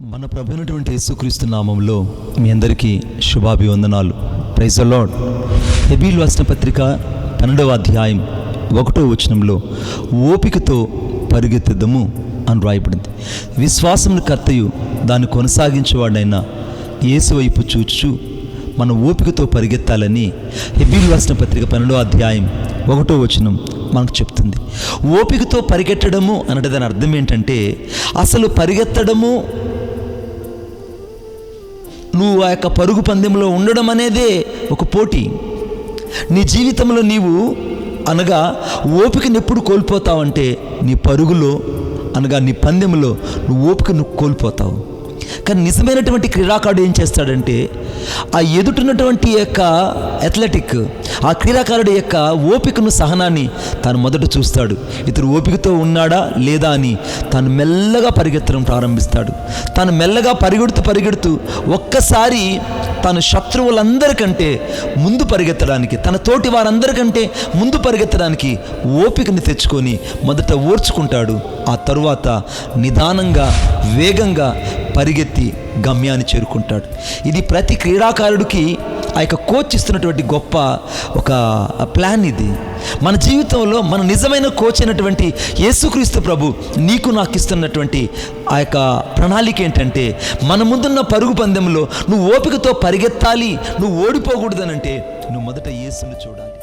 మన ప్రభునటువంటి యేసుక్రీస్తు నామంలో మీ అందరికీ శుభాభివందనాలు. ప్రైజ్ లార్డ్ హెబీల్ వాసిన పత్రిక పన్నెండవ అధ్యాయం ఒకటో వచనంలో ఓపికతో పరిగెత్తుదము అని రాయబడింది. విశ్వాసమును కర్తయు దాన్ని కొనసాగించేవాడైన యేసు వైపు చూచు మన ఓపికతో పరిగెత్తాలని హెబీల్ వాసిన పత్రిక పన్నెండవ అధ్యాయం ఒకటో వచనం మనకు చెప్తుంది. ఓపికతో పరిగెట్టడము అన్నది దాని అర్థం ఏంటంటే అసలు పరిగెత్తడము నువ్వు ఆ యొక్క పరుగు పందెంలో ఉండడం అనేదే ఒక పోటీ. నీ జీవితంలో నీవు అనగా ఓపికను ఎప్పుడు కోల్పోతావంటే నీ పరుగులో అనగా నీ పందెంలో నువ్వు ఓపికను కోల్పోతావు. కానీ నిజమైనటువంటి క్రీడాకారుడు ఏం చేస్తాడంటే ఆ ఎదుటిన్నటువంటి యొక్క అథ్లెటిక్ ఆ క్రీడాకారుడి యొక్క ఓపికను సహనాన్ని తాను మొదట చూస్తాడు. ఇతడు ఓపికతో ఉన్నాడా లేదా అని తాను మెల్లగా పరిగెత్తడం ప్రారంభిస్తాడు. తాను మెల్లగా పరిగెడుతూ పరిగెడుతూ ఒక్కసారి తన శత్రువులందరికంటే ముందు పరిగెత్తడానికి తన తోటి వారందరికంటే ముందు పరిగెత్తడానికి ఓపికని తెచ్చుకొని మొదట ఓర్చుకుంటాడు. ఆ తరువాత నిదానంగా వేగంగా పరిగెత్తి గమ్యాన్ని చేరుకుంటాడు. ఇది ప్రతి క్రీడాకారుడికి ఆ యొక్క కోచ్ ఇస్తున్నటువంటి గొప్ప ఒక ప్లాన్ ఇది. మన జీవితంలో మన నిజమైన కోచ్ అయినటువంటి యేసుక్రీస్తు ప్రభు నీకు నాకు ఇస్తున్నటువంటి ఆ యొక్క ప్రణాళిక ఏంటంటే మన ముందున్న పరుగు పందెంలో నువ్వు ఓపికతో పరిగెత్తాలి నువ్వు ఓడిపోకూడదనంటే నువ్వు మొదట యేసును చూడాలి.